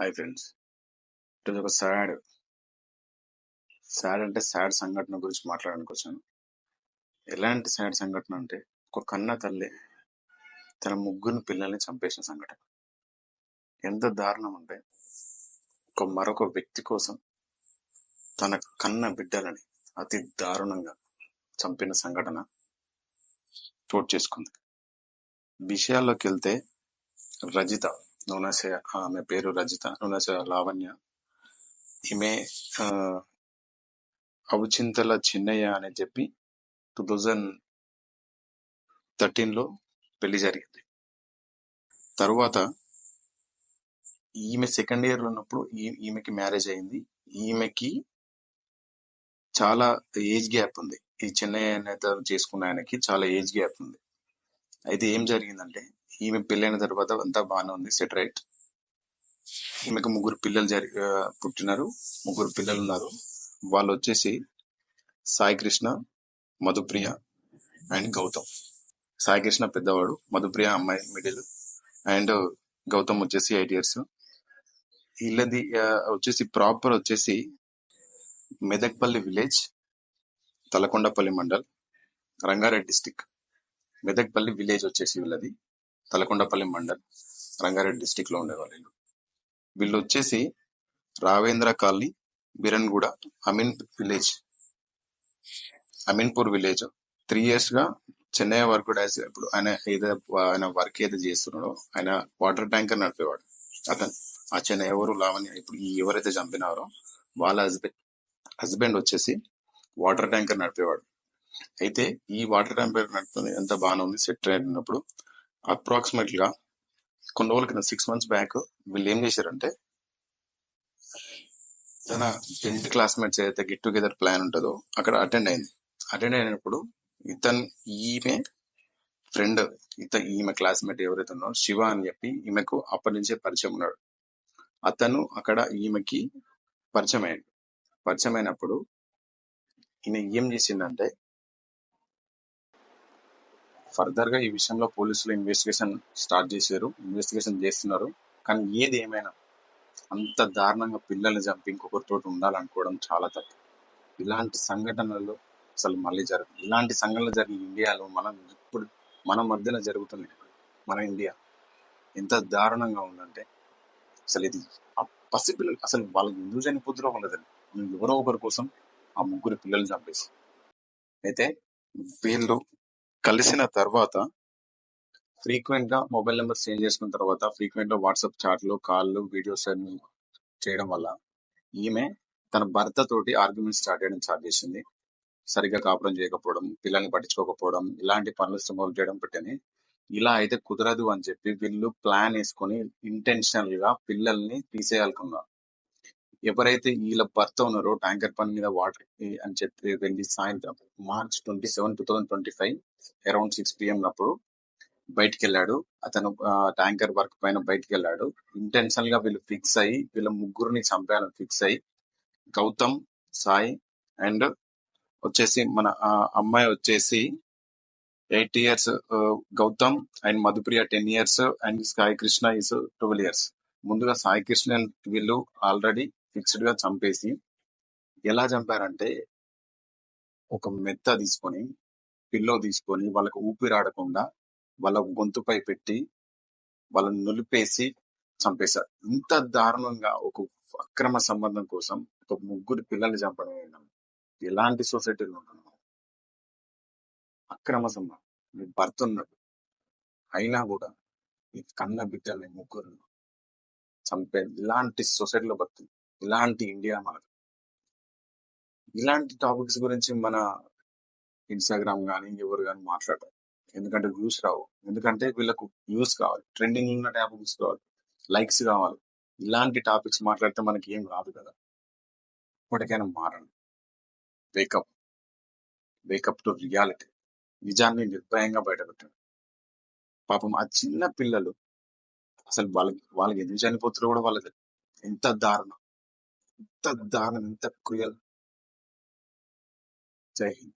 Hi friends. ఈరోజు ఒక sad sad అంటే సాడ్ సంఘటన గురించి మాట్లాడడానికి వచ్చాను. ఎలాంటి సాడ్ సంఘటన అంటే ఒక కన్న తల్లి తన ముగ్గురు పిల్లల్ని చంపేసిన సంఘటన. ఎంత దారుణం అంటే ఒక మరొక వ్యక్తి కోసం తన కన్న బిడ్డలని అతి దారుణంగా చంపిన సంఘటన చోటు చేసుకుంది. విషయాల్లోకి వెళ్తే రజిత నూనెస ఆమె పేరు రజిత నూనెస లావణ్య. ఈమె అవిచింతల అవుచింతల చిన్నయ్య అని చెప్పి టూ థౌజండ్ థర్టీన్లో పెళ్ళి జరిగింది. తరువాత ఈమె సెకండ్ ఇయర్లో ఉన్నప్పుడు ఈ- ఈమెకి మ్యారేజ్ అయింది. ఈమెకి చాలా ఏజ్ గ్యాప్ ఉంది. ఈ చిన్నయ్య నేత చేసుకున్న ఆయనకి చాలా ఏజ్ గ్యాప్ ఉంది. అయితే ఏం జరిగిందంటే ఈమె పెళ్ళైన తర్వాత అంతా బాగానే ఉంది సెట్ రైట్. ఈమెకు ముగ్గురు పిల్లలు జరి పుట్టినారు ముగ్గురు పిల్లలు ఉన్నారు. వాళ్ళు వచ్చేసి సాయి కృష్ణ మధుప్రియ అండ్ గౌతమ్. సాయి కృష్ణ పెద్దవాడు మధుప్రియ అమ్మాయి మిడిల్ అండ్ గౌతమ్ వచ్చేసి ఎయిట్ ఇయర్స్. వీళ్ళది వచ్చేసి ప్రాపర్ వచ్చేసి Medakpalli village Talakondapalli mandal Rangareddy district. Medakpalli village వచ్చేసి వీళ్ళది. తలకొండపల్లి మండల్ రంగారెడ్డి డిస్టిక్లో ఉండేవాళ్ళు వీళ్ళు. వీళ్ళు వచ్చేసి Ravendra colony Beeramguda Ameen village. Ameenpur village. Three ఇయర్స్గా చెన్నై వర్క్ యాజ్ ఇప్పుడు ఆయన ఏదో ఆయన వర్క్ ఏదో చేస్తున్నాడో ఆయన వాటర్ ట్యాంకర్ నడిపేవాడు. అతను ఆ చెన్నై ఎవరు లావని ఇప్పుడు ఎవరైతే చంపినారో వాళ్ళ హస్బెండ్ హస్బెండ్ వచ్చేసి వాటర్ ట్యాంకర్ నడిపేవాడు. అయితే ఈ వాటర్ టెంపరేచర్ నడుతుంది ఎంత బాగానే ఉంది. సెట్ అయినప్పుడు అప్రాక్సిమేట్గా కొన్ని రోజుల కింద సిక్స్ మంత్స్ బ్యాక్ వీళ్ళు ఏం చేశారంటే తన టెన్త్ క్లాస్మేట్స్ ఏదైతే గెట్ టుగెదర్ ప్లాన్ ఉంటుందో అక్కడ అటెండ్ అయింది. అటెండ్ అయినప్పుడు ఇతను ఈమె ఫ్రెండ్ ఇత ఈమె క్లాస్మేట్ ఎవరైతే ఉన్నారో శివ అని చెప్పి ఈమెకు అప్పటి నుంచే పరిచయం ఉన్నాడు. అతను అక్కడ ఈమెకి పరిచయం అయ్యాడు. పరిచయం అయినప్పుడు ఈమె ఏం చేసిందంటే ఫర్దర్గా ఈ విషయంలో పోలీసులు ఇన్వెస్టిగేషన్ స్టార్ట్ చేశారు ఇన్వెస్టిగేషన్ చేస్తున్నారు. కానీ ఏది ఏమైనా అంత దారుణంగా పిల్లల్ని చంపి ఇంకొకరితో ఉండాలనుకోవడం చాలా తప్పు. ఇలాంటి సంఘటనలు అసలు మళ్ళీ జరగదు ఇలాంటి సంఘటనలు జరిగిన ఇండియాలో మనం ఇప్పుడు మన మధ్యన జరుగుతుంది మన ఇండియా ఎంత దారుణంగా ఉందంటే అసలు ఇది ఆ పసిపిల్లలు అసలు వాళ్ళకి ఎందుకు చనిపోతున్నా ఉండదండి ఎవరో ఒకరి కోసం ఆ ముగ్గురు పిల్లల్ని చంపేసి అయితే వీళ్ళు కలిసిన తర్వాత ఫ్రీక్వెంట్గా మొబైల్ నెంబర్ చేంజ్ చేసుకున్న తర్వాత ఫ్రీక్వెంట్గా వాట్సాప్ చాట్లు కాళ్ళు వీడియోస్ అన్ని చేయడం వల్ల ఈమె తన భర్త తోటి ఆర్గ్యుమెంట్ స్టార్ట్ చేయడం స్టార్ట్ చేసింది. సరిగ్గా కాపురం చేయకపోవడం పిల్లల్ని పట్టించుకోకపోవడం ఇలాంటి పనులు స్మోల్ చేయడం పెట్టని ఇలా అయితే కుదరదు అని చెప్పి వీళ్ళు ప్లాన్ వేసుకొని ఇంటెన్షనల్గా పిల్లల్ని తీసేయాలనుకున్నారు. ఎవరైతే వీళ్ళ భర్త ఉన్నారో ట్యాంకర్ పని మీద వాటర్ అని చెప్పి వెళ్ళి సాయంత్రం March twenty seven two thousand twenty five around six PM అప్పుడు బయటికి వెళ్ళాడు అతను ట్యాంకర్ వర్క్ పైన బయటికి వెళ్ళాడు ఇంటెన్షనల్గా వీళ్ళు ఫిక్స్ అయ్యి వీళ్ళ ముగ్గురిని చంపాలని ఫిక్స్ అయ్యి గౌతమ్ సాయి అండ్ వచ్చేసి మన అమ్మాయి వచ్చేసి eight years Gautam and Madhupriya ten years and Sai Krishna is twelve years. ముందుగా సాయి కృష్ణ వీళ్ళు ఆల్రెడీ ఫిక్స్డ్గా చంపేసి ఎలా చంపారంటే ఒక మెత్త తీసుకొని పిల్లో తీసుకొని వాళ్ళకి ఊపిరాడకుండా వాళ్ళ గొంతుపై పెట్టి వాళ్ళని నులిపేసి చంపేశారు. ఇంత దారుణంగా ఒక అక్రమ సంబంధం కోసం ఒక ముగ్గురు పిల్లల్ని చంపడం ఎలాంటి సొసైటీలో ఉంటున్నాం అక్రమ సంబంధం. మీ భర్త ఉన్నాడు. అయినా కూడా మీ కన్న బిడ్డల్ని ముగ్గురు చంపే ఇలాంటి సొసైటీలో బతుంది ఇలాంటి ఇండియా మనకు ఇలాంటి టాపిక్స్ గురించి మన ఇన్స్టాగ్రామ్ కానీ ఎవరు కానీ మాట్లాడరు. ఎందుకంటే వ్యూస్ రావు. ఎందుకంటే వీళ్ళకు వ్యూస్ కావాలి. ట్రెండింగ్ ఉన్న టాపిక్స్ కావాలి. లైక్స్ కావాలి. ఇలాంటి టాపిక్స్ మాట్లాడితే మనకి ఏం రాదు కదా. ఇప్పటికైనా మారండి వేకప్ వేకప్ టు రియాలిటీ. నిజాన్ని నిర్భయంగా బయటపెట్టండి. పాపం ఆ చిన్న పిల్లలు అసలు వాళ్ళకి వాళ్ళకి ఎందుకు చనిపోతారో కూడా వాళ్ళకి ఎంత దారుణం. ఎంత దారుణం ఎంత క్రియల్ జై హింద్